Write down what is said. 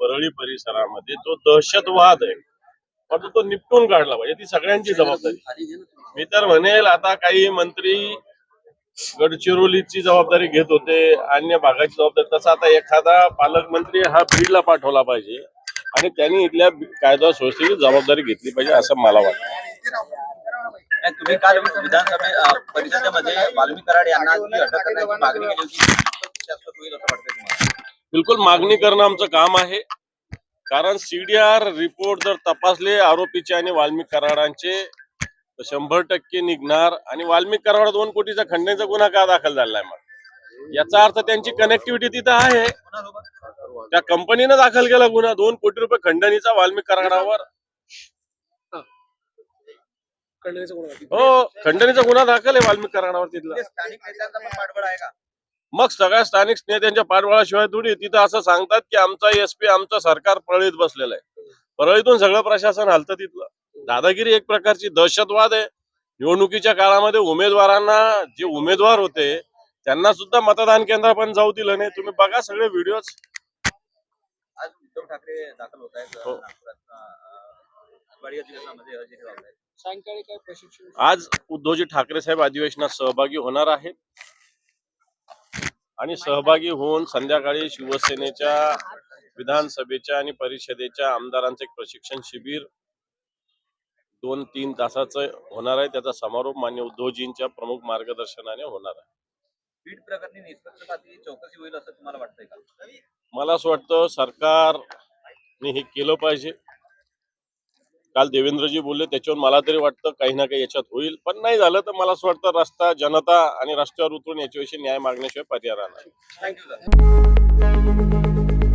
परळी परिसरामध्ये जो दहशतवाद आहे परंतु तो निपटून काढला पाहिजे ती सगळ्यांची जबाबदारी. मी तर म्हणेल आता काही मंत्री गडचिरोलीची जबाबदारी घेत होते अन्य भागाची जबाबदारी तसा आता एखादा पालकमंत्री हा बीडला पाठवला पाहिजे आणि त्यांनी इथल्या कायदा संस्थेची जबाबदारी घेतली पाहिजे असं मला वाटतं. तुम्ही काल विधानसभा परिषदेमध्ये वाल्मी कराड यांना अटक करण्याची मागणी केली होती होईल असं बिलकुल मागणी करणं आमचं काम आहे. कारण सीडीआर रिपोर्ट जर तपासले आरोपीचे आणि वाल्मिक कराडांचे तर शंभर टक्के निघणार. आणि वाल्मिक कराड दोन कोटीचा खंडणीचा गुन्हा का दाखल झालाय मग? याचा अर्थ त्यांची कनेक्टिव्हिटी तिथं आहे. त्या कंपनीनं दाखल केला गुन्हा. दोन कोटी रुपये खंडणीचा वाल्मिक कराडावर. हो खंडणीचा गुन्हा दाखल आहे वाल्मिक कराडावर तिथला. मग सगळ्या स्थानिक नेत्यांच्या पाठबळाशिवाय थोडी तिथं असं सांगतात की आमचा एसपी आमचं सरकार परळीत बसलेलं आहे. परळीतून सगळं प्रशासन हलतं तिथलं. दादागिरी एक प्रकारची दहशतवाद आहे. निवडणुकीच्या काळामध्ये उमेदवारांना जे उमेदवार होते त्यांना सुद्धा मतदान केंद्र पण जाऊ दिलं नाही. तुम्ही बघा सगळे व्हिडिओ आज उद्धव ठाकरे दाखल होत आहेत. हो. आज उद्धवजी ठाकरे साहेब अधिवेशनात सहभागी होणार आहेत. आणि सहभागी होऊन संध्याकाळी शिवसेनेच्या विधानसभेच्या आणि परिषदेच्या आमदारांचं एक प्रशिक्षण शिबिर दोन तीन तासाचं होणार आहे. त्याचा समारोप मान्य उद्धवजींच्या प्रमुख मार्गदर्शनाने होणार आहे. बीड प्रकरणी निष्पक्षपाती चौकशी होईल असं तुम्हाला वाटतंय का? मला असं वाटतं सरकारने हे केलं पाहिजे. काल देवेंद्रजी बोलले त्याच्यावर मला तरी वाटतं काही ना काही याच्यात होईल पण नाही झालं तर मला असं वाटतं रस्ता जनता आणि रस्त्यावर उतरून याच्याविषयी न्याय मागण्याशिवाय पर्याय राहणार नाही. थँक्यू